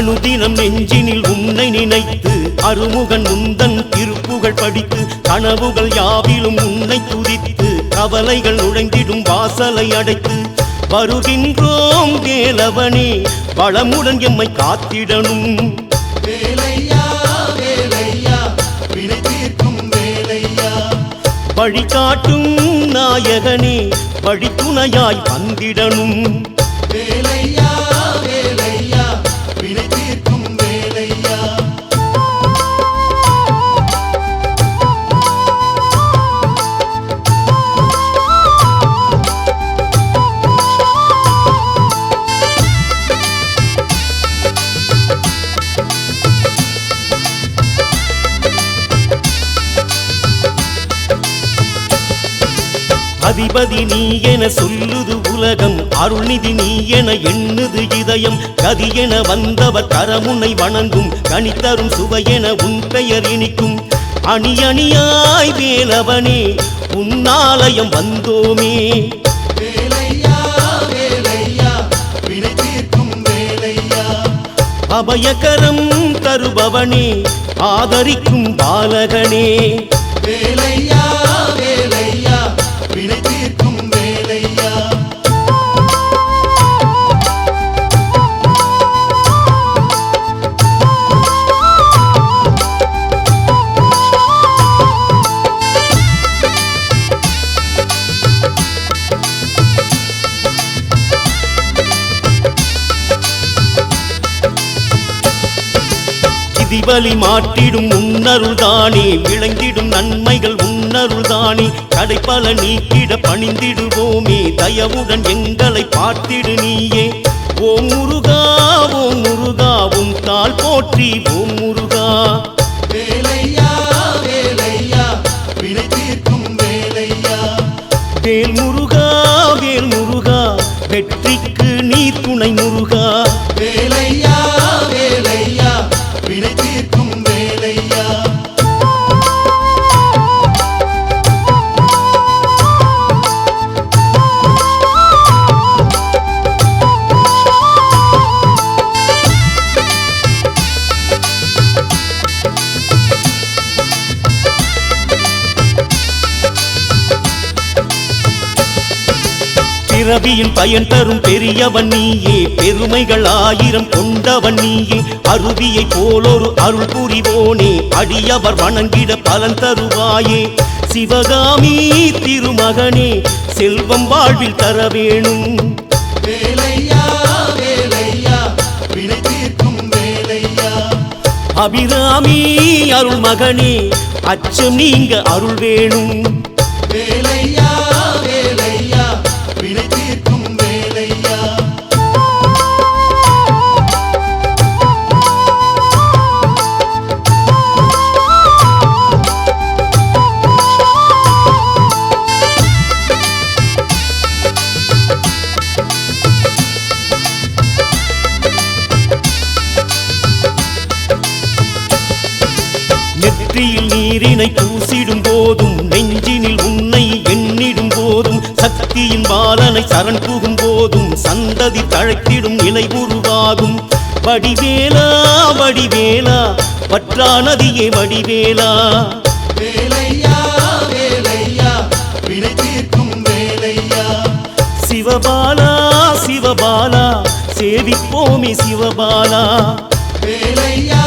அனுதினம் நெஞ்சினில் உன்னை நினைத்து அருமுகன் முந்தன் திருப்புகழ் படித்து கனவுகள் யாவிலும் உன்னை துதித்து கவலைகள் நுழைந்திடும் வாசலை அடைத்து வருகின்றோம் வேலவனே வளமுடன் எம்மை காத்திடணும். வழிகாட்டும் நாயகனே வழித்துணையாய் வந்திடணும். வேலையா அதிபதி நீ என சொல்லுது உலகம் அருள்நிதி நீ என எண்ணுது இதயம். கதி என வந்தவர் கரமுனை வணங்கும் கனித்தரும் சுவையென உன் பெயர் இனிக்கும். அணி அணியாய் வேலவனே உன்னாலயம் வந்தோமே. அபயகரம் தருபவனே ஆதரிக்கும் பாலகனே. வேலையா விதிவலி மாட்டிடும் உன்னருள்தானே. விளங்கிடும் நன்மைகள் உன்னருள்தானே. கடைப்பல நீக்கிட பணிந்திடுவோமே. தயவுடன் எங்களை பார்த்திடு நீயே. ஓம் முருகா ஓம் முருகா உன் தாள் போற்றி. ஓம் முருகா. பிறவியின் பயன் தரும் பெரியவன் நீயே. பெருமைகள் ஆயிரம் கொண்டவன் நீயே. அருவியை போலொரு அருள் புரிவோனே. அடியவர் வணங்கிட பலன் தருவாயே. சிவகாமி திருமகனே செல்வம் வாழ்வில் தர வேணும். அபிராமி அருள் மகனே அச்சம் நீங்க அருள் வேணும். நீரினை பூசிடும் போதும் நெஞ்சினில் உன்னை எண்ணிடும் போதும் சக்தியின் பாலனை சரண் புகும் போதும் சந்ததி தழைத்திடும் நிலை உருவாகும். வடிவேலா வடிவேலா பற்றா நதியே வடிவேலா. சிவபாலா சிவபாலா சேவிப்போமே சிவபாலா. வேலையா